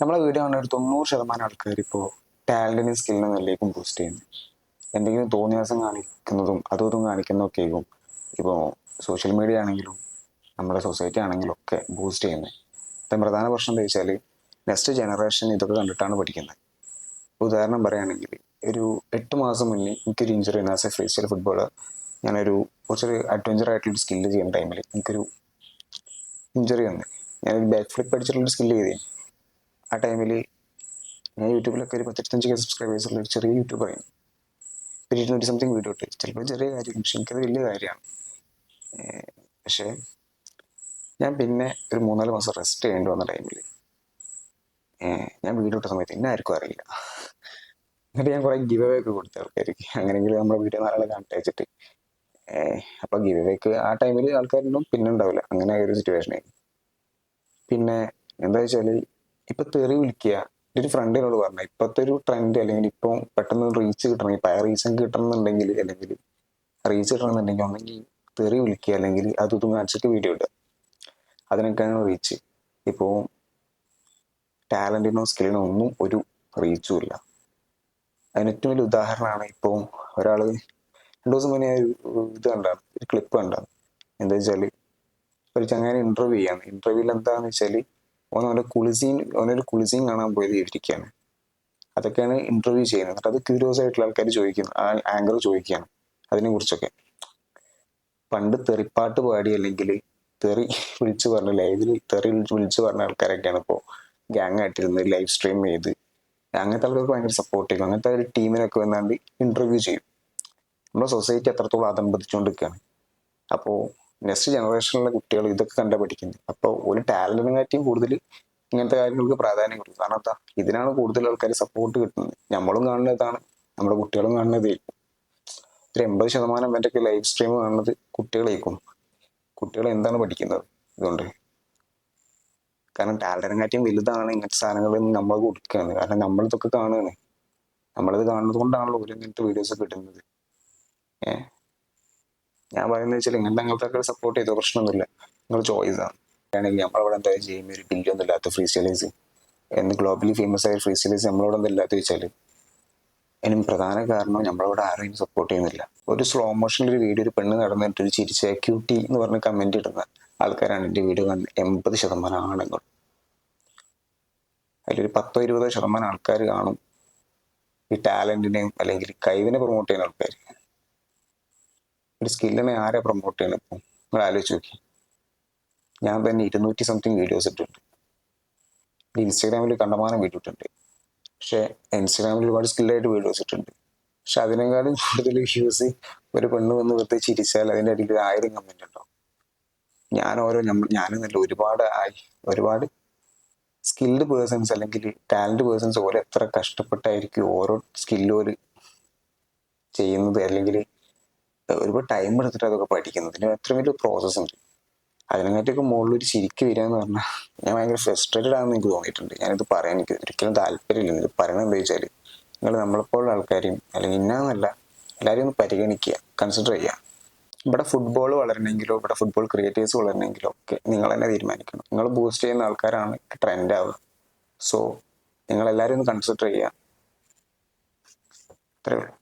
നമ്മളെ വീഡിയോ കാണുന്ന ഒരു തൊണ്ണൂറ് ശതമാനം ആൾക്കാർ ഇപ്പോൾ ടാലന്റിനും സ്കില്ലിനും നല്ലേക്കും ബൂസ്റ്റ് ചെയ്യുന്നു. എന്തെങ്കിലും തോന്നിയാസം കാണിക്കുന്നതും അതും ഇതും കാണിക്കുന്നതൊക്കെ ആയിരിക്കും ഇപ്പോൾ സോഷ്യൽ മീഡിയ ആണെങ്കിലും നമ്മുടെ സൊസൈറ്റി ആണെങ്കിലും ഒക്കെ ബൂസ്റ്റ് ചെയ്യുന്നത് അപ്പം പ്രധാന പ്രശ്നം എന്താ വെച്ചാൽ നെക്സ്റ്റ് ജനറേഷൻ ഇതൊക്കെ കണ്ടിട്ടാണ് പഠിക്കുന്നത്. ഉദാഹരണം പറയുകയാണെങ്കിൽ ഒരു എട്ട് മാസം മുന്നേ എനിക്കൊരു injury as a freestyle footballer ഞാനൊരു കുറച്ചൊരു അഡ്വഞ്ചർ ആയിട്ടുള്ള സ്കില്ല് ചെയ്യുന്ന ടൈമിൽ എനിക്കൊരു ഇഞ്ചുറി വന്നു. ഞാനൊരു ബാക്ക് ഫ്ലിപ്പ് അടിച്ചിട്ടുള്ള സ്കില്ല് ചെയ്തേ. ആ ടൈമിൽ ഞാൻ യൂട്യൂബിലൊക്കെ ഒരു പത്തിരുപത്തഞ്ച് കെ സബ്സ്ക്രൈബേഴ്സ് ഉള്ള ഒരു ചെറിയ യൂട്യൂബറായിരുന്നു ഒരു ഇരുന്നൂറ്റി സംതിങ് വീഡിയോ ഇട്ട്. ചിലപ്പോൾ ചെറിയ കാര്യം പക്ഷെ എനിക്കത് വലിയ കാര്യമാണ്. പക്ഷേ ഞാൻ പിന്നെ ഒരു മൂന്നാൽ മാസം റെസ്റ്റ് ചെയ്യേണ്ടി വന്ന ടൈമിൽ ഞാൻ വീഡിയോ ഇട്ട സമയത്ത് എന്നെ ആർക്കും അറിയില്ല. എന്നിട്ട് ഞാൻ കുറേ ഗിവ് അവേ ഒക്കെ കൊടുത്ത ആൾക്കാർക്ക്. അങ്ങനെയെങ്കിലും നമ്മുടെ വീഡിയോ നാളെ കാണട്ടെ വെച്ചിട്ട് അപ്പോൾ ഗിവ് അവേക്ക് ആ ടൈമിൽ ആൾക്കാരുണ്ടാവും പിന്നെ ഉണ്ടാവില്ല അങ്ങനെ ഒരു സിറ്റുവേഷൻ ആയിരുന്നു. പിന്നെ എന്താ വെച്ചാൽ ഇപ്പൊ തെറി വിളിക്കുക ഒരു ഫ്രണ്ടിനോട് പറഞ്ഞ ഇപ്പോഴത്തെ ഒരു ട്രെൻഡ് അല്ലെങ്കിൽ ഇപ്പം പെട്ടെന്ന് റീച്ച് കിട്ടണമെങ്കിൽ പഴയ റീസൺ കിട്ടണമെന്നുണ്ടെങ്കിൽ അല്ലെങ്കിൽ റീച്ച് കിട്ടണമെന്നുണ്ടെങ്കിൽ ഒന്നെങ്കിൽ തെറി വിളിക്കുക അല്ലെങ്കിൽ അത് ഇതും കാണിച്ചിട്ട് വീഡിയോ ഇടുക. അതിനൊക്കെയാണ് റീച്ച് ഇപ്പോ ടാലന്റിനോ സ്കില്ലിനോ ഒന്നും ഒരു റീച്ചും ഇല്ല. അതിന് ഏറ്റവും വലിയ ഉദാഹരണമാണ് ഇപ്പോൾ ഒരാൾ രണ്ടു ദിവസം മുന്നേ ഇത് കണ്ടാണ് ഒരു ക്ലിപ്പ് കണ്ടാണ്. എന്താ വെച്ചാൽ ഒരു ചങ്ങനെ ഇന്റർവ്യൂ ചെയ്യാണ് ഇന്റർവ്യൂവിൽ എന്താണെന്ന് വെച്ചാൽ ഓൻ അവന്റെ കുളിസീൻ ഓനൊരു കുളിസീൻ കാണാൻ പോയത് ഇരിക്കുകയാണ് അതൊക്കെയാണ് ഇന്റർവ്യൂ ചെയ്യുന്നത്. അത് ക്യൂരിയോസ് ആയിട്ടുള്ള ആൾക്കാർ ചോദിക്കുന്നു ആ ആങ്കർ ചോദിക്കുകയാണ് അതിനെ കുറിച്ചൊക്കെ പണ്ട് തെറിപ്പാട്ട് പാടി അല്ലെങ്കിൽ തെറി വിളിച്ചു പറഞ്ഞ ലൈവിൽ തെറി വിളിച്ചു പറഞ്ഞ ആൾക്കാരൊക്കെയാണ് ഇപ്പോൾ ഗ്യാങ് ആയിട്ടിരുന്ന് ലൈവ് സ്ട്രീം ചെയ്ത്. അങ്ങനത്തെ ആൾക്കാർക്ക് ഭയങ്കര സപ്പോർട്ട് ചെയ്യും. അങ്ങനത്തെ ഒരു ടീമിനൊക്കെ വന്നാണ്ട് ഇന്റർവ്യൂ ചെയ്യും. നമ്മുടെ സൊസൈറ്റി അത്രത്തോളം അതമ്പതിച്ചുകൊണ്ടിരിക്കുകയാണ് അപ്പോൾ നെക്സ്റ്റ് ജനറേഷനിലെ കുട്ടികൾ ഇതൊക്കെ കണ്ട പഠിക്കുന്നത് അപ്പോൾ ഒരു ടാലന്റിനെ കാട്ടിയും കൂടുതൽ ഇങ്ങനത്തെ കാര്യങ്ങൾക്ക് പ്രാധാന്യം കൊടുക്കും. കാരണം എന്താ? ഇതിനാണ് കൂടുതൽ ആൾക്കാർ സപ്പോർട്ട് കിട്ടുന്നത്. നമ്മളും കാണുന്നതാണ് നമ്മുടെ കുട്ടികളും കാണുന്നത് ഒരു എൺപത് ശതമാനം പേരൊക്കെ ലൈവ് സ്ട്രീം കാണുന്നത് കുട്ടികളേക്കും. കുട്ടികൾ എന്താണ് പഠിക്കുന്നത്? ഇതുകൊണ്ട്. കാരണം ടാലന്റിനെ കാട്ടിയും വലുതാണ് ഇങ്ങനത്തെ സാധനങ്ങൾ നമ്മൾ കൊടുക്കുകയാണ് കാരണം നമ്മളിതൊക്കെ കാണുകയാണ്. നമ്മളിത് കാണുന്നത് കൊണ്ടാണല്ലോ ഓരോ ഇങ്ങനത്തെ വീഡിയോസ് ഒക്കെ ഇടുന്നത്. ഏഹ്? ഞാൻ പറയുന്നത് വെച്ചാൽ ഇങ്ങനത്തെ അങ്ങനത്തെ സപ്പോർട്ട് ചെയ്തോ? പ്രശ്നമൊന്നുമില്ല. നിങ്ങൾ ചോയ്സ് ആണ് ആണെങ്കിൽ നമ്മളവിടെ എന്താ ചെയ്യുമ്പോൾ ഒരു ബില്യൺ ഇല്ലാത്ത ഫ്രീ സ്റ്റൈലേഴ്സ് എന്ന് ഗ്ലോബലി ഫേമസ് ആയ ഫ്രീ സ്റ്റൈലേഴ്സ് നമ്മളവിടെ എന്താ ഇല്ലാത്ത വെച്ചാൽ അതിന് പ്രധാന കാരണം നമ്മളവിടെ ആരെയും സപ്പോർട്ട് ചെയ്യുന്നില്ല. ഒരു സ്ലോ മോഷനിൽ ഒരു വീഡിയോ ഒരു പെണ്ണ് നടന്നിട്ട് ഒരു ചിരിച്ച ക്യൂട്ടി എന്ന് പറഞ്ഞ കമന്റ് ഇടുന്ന ആൾക്കാരാണ് എന്റെ വീഡിയോ കാണുന്നത് എൺപത് ശതമാനം ആണുങ്ങൾ. അതിലൊരു പത്തോ ഇരുപതോ ശതമാനം ആൾക്കാർ കാണും. ഈ ടാലന്റിനെയും അല്ലെങ്കിൽ കഴിവിനെ പ്രൊമോട്ട് ചെയ്യുന്ന ആൾക്കാർ ഒരു സ്കില്ലിനെ ആരെ പ്രൊമോട്ട് ചെയ്യണം ഇപ്പം? നിങ്ങൾ ആലോചിച്ച് നോക്കി. ഞാൻ തന്നെ ഇരുന്നൂറ്റി സംതിങ് വീഡിയോസ് ഇട്ടിട്ടുണ്ട്. ഇൻസ്റ്റാഗ്രാമിൽ കണ്ടമാനം വീഡിയോ ഇട്ടിട്ടുണ്ട് പക്ഷെ ഇൻസ്റ്റാഗ്രാമിൽ ഒരുപാട് സ്കില്ലായിട്ട് വീഡിയോസ് ഇട്ടിട്ടുണ്ട്. പക്ഷെ അതിനേക്കാളും കൂടുതൽ വ്യൂസ് ഒരു പെണ്ണ് വന്ന് വെറുതെ ചിരിച്ചാൽ അതിന്റെ അടിയിൽ ഒരു ആയിരം കമന്റ് ഉണ്ടാവും. ഞാൻ ഓരോ നമ്മൾ നല്ല ഒരുപാട് ആയി ഒരുപാട് സ്കിൽഡ് പേഴ്സൺസ് അല്ലെങ്കിൽ ടാലന്റ് പേഴ്സൺസ് ഓരോ എത്ര കഷ്ടപ്പെട്ടായിരിക്കും ഓരോ സ്കില്ലോര് ചെയ്യുന്നത് അല്ലെങ്കിൽ ഒരുപാട് ടൈം എടുത്തിട്ട് അതൊക്കെ പഠിക്കുന്നത് അത്ര വലിയ പ്രോസസ്സ് ഉണ്ട് അതിനകത്തേക്ക് മുകളിൽ ഒരു ചിരിക്ക് വരിക എന്ന് പറഞ്ഞാൽ ഞാൻ ഭയങ്കര ഫ്രസ്ട്രേറ്റഡ് ആണെന്ന് എനിക്ക് തോന്നിയിട്ടുണ്ട്. ഞാനിത് പറയാൻ എനിക്ക് ഒരിക്കലും താല്പര്യമില്ല. ഇത് പറയണത് എന്താ വെച്ചാൽ നിങ്ങൾ നമ്മളെപ്പോലുള്ള ആൾക്കാരെയും അല്ലെങ്കിൽ ഇന്നാന്നല്ല എല്ലാവരെയും ഒന്ന് പരിഗണിക്കുക കൺസിഡർ ചെയ്യുക. ഇവിടെ ഫുട്ബോൾ വളരണമെങ്കിലോ ഇവിടെ ഫുട്ബോൾ ക്രിയേറ്റേഴ്സ് വളരണമെങ്കിലോ ഒക്കെ നിങ്ങൾ തന്നെ തീരുമാനിക്കണം. നിങ്ങൾ ബൂസ്റ്റ് ചെയ്യുന്ന ആൾക്കാരാണ് ട്രെൻഡ് ആവുക. സോ നിങ്ങൾ എല്ലാവരും ഒന്ന് കൺസിഡർ ചെയ്യുക. അത്രേ ഉള്ളൂ.